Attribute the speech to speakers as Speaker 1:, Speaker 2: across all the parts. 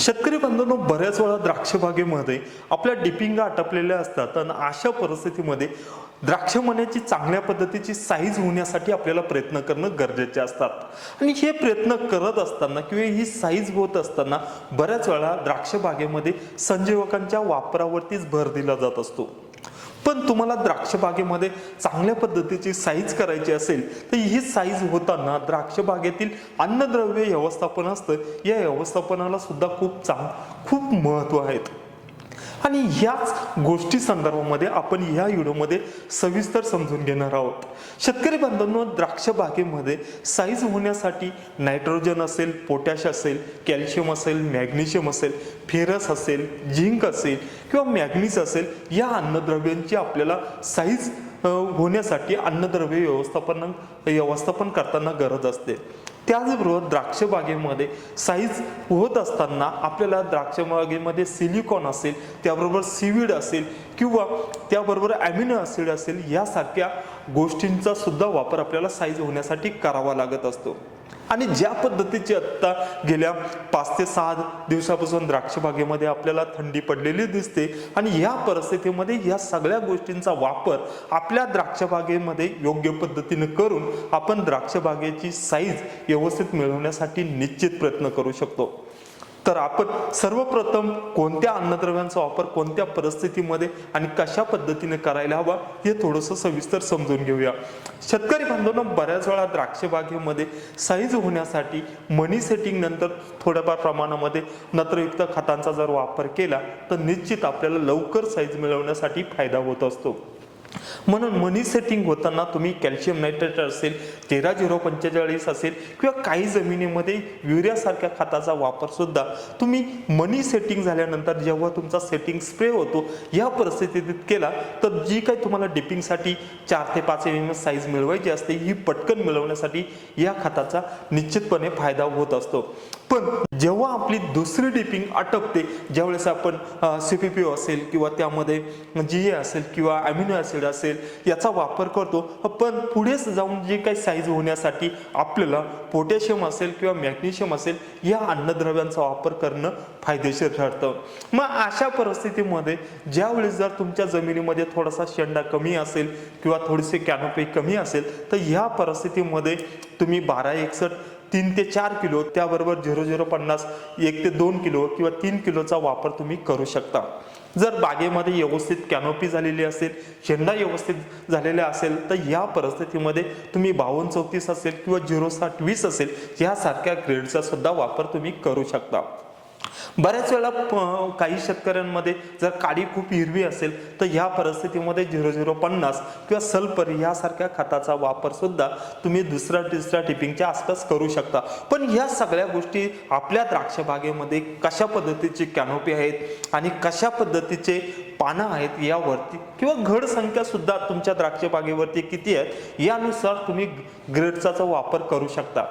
Speaker 1: शेतकरी बंधूंनो बऱ्याच वेळा द्राक्ष बागेमध्ये आपल्या डिपिंगा आटपलेल्या असतात आणि अशा परिस्थितीमध्ये द्राक्ष मण्याची चांगल्या पद्धतीची साईज होण्यासाठी आपल्याला प्रयत्न करणं गरजेचे असतात. आणि हे प्रयत्न करत असताना किंवा ही साईज होत असताना बऱ्याच वेळा द्राक्ष बागेमध्ये संजीवकांच्या वापरावरतीच भर दिला जात असतो. पण तुम्हाला द्राक्षबागेमध्ये चांगल्या पद्धतीची साईज करायची असेल तर ही साईज होताना द्राक्षबागेतील अन्नद्रव्य व्यवस्थापन असतं. या व्यवस्थापनाला सुद्धा खूप चांग खूप महत्त्व आहेत. आणि ह्याच गोष्टी संदर्भामध्ये आपण ह्या व्हिडिओमध्ये सविस्तर समजून घेणार आहोत. शेतकरी बांधवांनो द्राक्ष बागेमध्ये साईज होण्यासाठी नायट्रोजन असेल पोटॅश असेल कॅल्शियम असेल मॅग्नेशियम असेल फेरस असेल झिंक असेल किंवा मॅग्नीज असेल या अन्नद्रव्यांची आपल्याला साईज होण्यासाठी अन्नद्रव्य व्यवस्थापन व्यवस्थापन करताना गरज असते. त्याचबरोबर द्राक्ष बागेमध्ये साईज होत असताना आपल्याला द्राक्ष बागेमध्ये सिलिकॉन असेल त्याबरोबर सीविड असेल किंवा त्याबरोबर ॲमिनो ॲसिड असेल यासारख्या गोष्टींचा सुद्धा वापर आपल्याला साईज होण्यासाठी करावा लागत असतो. आणि ज्या पद्धतीची आत्ता गेल्या पाच ते सहा दिवसापासून द्राक्ष बागेमध्ये आपल्याला थंडी पडलेली दिसते आणि या परिस्थितीमध्ये या सगळ्या गोष्टींचा वापर आपल्या द्राक्ष बागेमध्ये योग्य पद्धतीने करून आपण द्राक्ष बागेची साईज व्यवस्थित मिळवण्यासाठी निश्चित प्रयत्न करू शकतो. तर आपण सर्वप्रथम कोणत्या अन्नद्रव्यांचा वापर कोणत्या परिस्थितीमध्ये आणि कशा पद्धतीने करायला हवा हे थोडंसं सविस्तर समजून घेऊया. शेतकरी बांधवांना बऱ्याच वेळा द्राक्ष बागेमध्ये साईज होण्यासाठी मनी सेटिंग नंतर थोड्याफार प्रमाणामध्ये नत्रयुक्त खतांचा जर वापर केला तर निश्चित आपल्याला लवकर साईज मिळवण्यासाठी फायदा होत असतो. म्हणून मनी सेटिंग होताना तुम्ही कॅल्शियम नायट्रेट असेल तेरा झिरो पंचेचाळीस असेल किंवा काही जमिनीमध्ये युरियासारख्या खताचा वापर सुद्धा तुम्ही मनी सेटिंग झाल्यानंतर जेव्हा तुमचा सेटिंग स्प्रे होतो या परिस्थितीत केला तर जी काही तुम्हाला डिपिंगसाठी चार ते पाच एम एम साईज मिळवायची असते ही पटकन मिळवण्यासाठी या खताचा निश्चितपणे फायदा होत असतो. पण जेव्हा आपली दुसरी डिपिंग आटपते ज्यावेळेस आपण सी पी पी असेल किंवा त्यामध्ये जी ए असेल किंवा अमिनो ॲसिड असेल याचा वापर करतो. पण पुढेच जाऊन जे काही साईज होण्यासाठी आपल्याला पोटॅशियम असेल किंवा मॅग्नेशियम असेल या अन्नद्रव्यांचा वापर करणं फायदेशीर ठरतं. मग अशा परिस्थितीमध्ये ज्यावेळेस जर तुमच्या जमिनीमध्ये थोडासा शेंडा कमी असेल किंवा थोडीशी कॅनोपी कमी असेल तर ह्या परिस्थितीमध्ये तुम्ही बारा एकसठ तीन ते चार किलो त्याबरोबर झिरो झिरो पन्नास एक ते दोन किलो किंवा तीन किलोचा वापर तुम्ही करू शकता. जर बागेमध्ये व्यवस्थित कॅनोपी झालेली असेल शेंडा व्यवस्थित झालेला असेल तर या परिस्थितीमध्ये तुम्ही बावन्न चौतीस असेल किंवा झिरो साठ वीस असेल यासारख्या ग्रेडचा सुद्धा वापर तुम्ही करू शकता. बऱ्याच वेळा प- काही शेतकऱ्यांमध्ये जर काडी खूप हिरवी असेल तर ह्या परिस्थितीमध्ये झिरो झिरो पन्नास किंवा सल्फर यासारख्या खताचा वापर सुद्धा तुम्ही दुसऱ्या तिसऱ्या टिपिंगच्या आसपास करू शकता. पण ह्या सगळ्या गोष्टी आपल्या द्राक्ष बागेमध्ये कशा पद्धतीची कॅनोपी आहेत आणि कशा पद्धतीचे पानं आहेत यावरती किंवा घड संख्या सुद्धा तुमच्या द्राक्षबागेवरती किती आहेत यानुसार तुम्ही ग्रेडचा वापर करू शकता.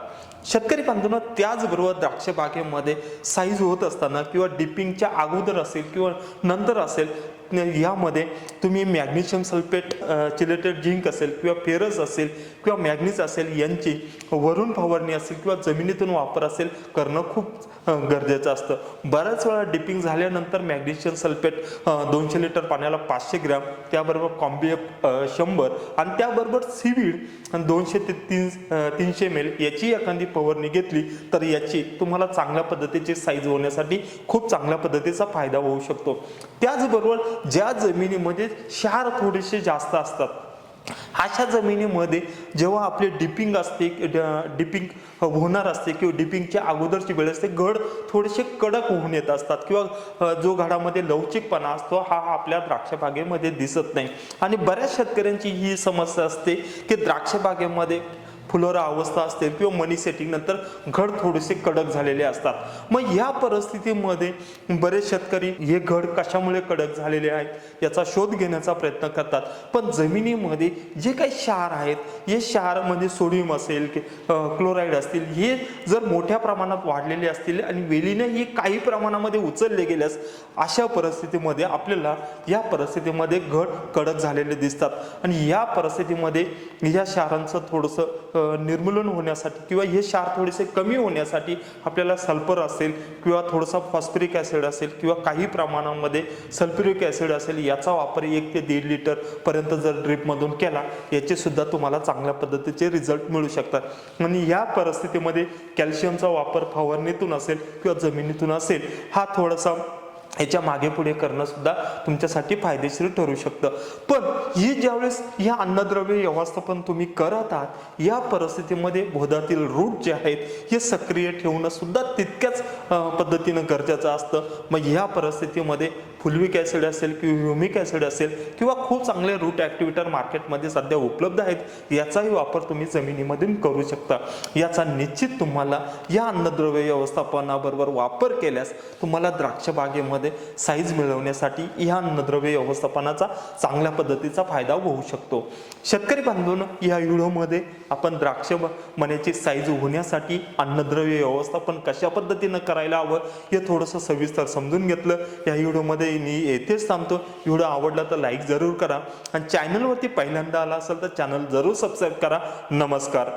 Speaker 1: शेतकरी बांधवांना त्याचबरोबर द्राक्षबागेमध्ये साईज होत असताना किंवा डिपिंगच्या अगोदर असेल किंवा नंतर असेल यामध्ये तुम्ही मॅग्नेशियम सल्फेट चिलेटेड झिंक असेल किंवा फेरस असेल किंवा मॅग्नीज असेल यांची वरून फवारणी असेल किंवा जमिनीतून वापर असेल करणं खूप गरजेचं असतं. बऱ्याच वेळा डिपिंग झाल्यानंतर मॅग्नेशियम सल्फेट दोनशे लिटर पाण्याला पाचशे ग्रॅम त्याबरोबर कॉम्बिएफ शंभर आणि त्याबरोबर सीवीड दोनशे ते तीन तीनशे एम एल याची एखादी फवारणी घेतली तर याची तुम्हाला चांगल्या पद्धतीची साईज होण्यासाठी खूप चांगल्या पद्धतीचा फायदा होऊ शकतो. त्याचबरोबर ज्या जमिनीमध्ये क्षार थोडेसे जास्त असतात अशा जमिनीमध्ये जेव्हा आपले डिपिंग असते डिपिंग होणार असते किंवा डिपिंगच्या अगोदरची वेळ असते घड थोडेसे कडक होऊन येत असतात किंवा जो घडामध्ये लवचिकपणा असतो हा आपल्या द्राक्षबागेमध्ये दिसत नाही. आणि बऱ्याच शेतकऱ्यांची ही समस्या असते की द्राक्षबागेमध्ये फुलोरा अवस्था असते किंवा मनी सेटिंग नंतर घड थोडेसे कडक झालेले असतात. मग या परिस्थितीमध्ये बरेच शेतकरी हे घड कशामुळे कडक झालेले आहेत याचा शोध घेण्याचा प्रयत्न करतात. पण जमिनीमध्ये जे काही क्षार आहेत हे क्षारमध्ये सोडियम असेल की क्लोराईड असतील हे जर मोठ्या प्रमाणात वाढलेले असतील आणि वेलीने हे काही प्रमाणामध्ये उचलले गेल्यास अशा परिस्थितीमध्ये आपल्याला या परिस्थितीमध्ये घड कडक झालेले दिसतात. आणि या परिस्थितीमध्ये या क्षारांचं थोडंसं निर्मूलन होण्यासाठी किंवा हे क्षार थोडेसे कमी होण्यासाठी आपल्याला सल्फर असेल किंवा थोडासा फॉस्फरिक ॲसिड असेल किंवा काही प्रमाणामध्ये सल्फ्युरिक ॲसिड असेल याचा वापर एक ते दीड लिटर पर्यंत जर ड्रिपमधून केला याचे सुद्धा तुम्हाला चांगल्या पद्धतीचे रिझल्ट मिळू शकतात. आणि या परिस्थितीमध्ये कॅल्शियमचा वापर फवारणीतून असेल किंवा जमिनीतून असेल हा थोडासा याच्या मागे पुढे करणं सुद्धा तुमच्यासाठी फायदेशीर ठरू शकतं. पण ही ज्यावेळेस या अन्नद्रव्य व्यवस्थापन तुम्ही करत आहात या परिस्थितीमध्ये बोधातील रूट जे आहेत हे सक्रिय ठेवणं सुद्धा तितक्याच पद्धतीनं गरजेचं असतं. मग ह्या परिस्थितीमध्ये फुलविक ॲसिड असेल किंवा ह्युमिक ॲसिड असेल किंवा खूप चांगले रूट ॲक्टिव्हिटर मार्केटमध्ये सध्या उपलब्ध आहेत याचाही वापर तुम्ही जमिनीमधून करू शकता. याचा निश्चित तुम्हाला या अन्नद्रव्य व्यवस्थापनाबरोबर वापर केल्यास तुम्हाला द्राक्ष बागेमध्ये साईज मिळवण्यासाठी या अन्नद्रव्य व्यवस्थापनाचा चांगल्या पद्धतीचा फायदा होऊ शकतो. शेतकरी बांधून या व्हिडिओमध्ये आपण द्राक्ष मण्याची साईज होण्यासाठी अन्नद्रव्य व्यवस्थापन कशा पद्धतीनं करायला हवं हे थोडंसं सविस्तर समजून घेतलं. या व्हिडिओमध्ये मी येथेच थांबतो. व्हिडिओ आवडला तर लाईक जरूर करा. आणि चॅनलवरती पहिल्यांदा आला असेल तर चॅनल जरूर सबस्क्राईब करा. नमस्कार.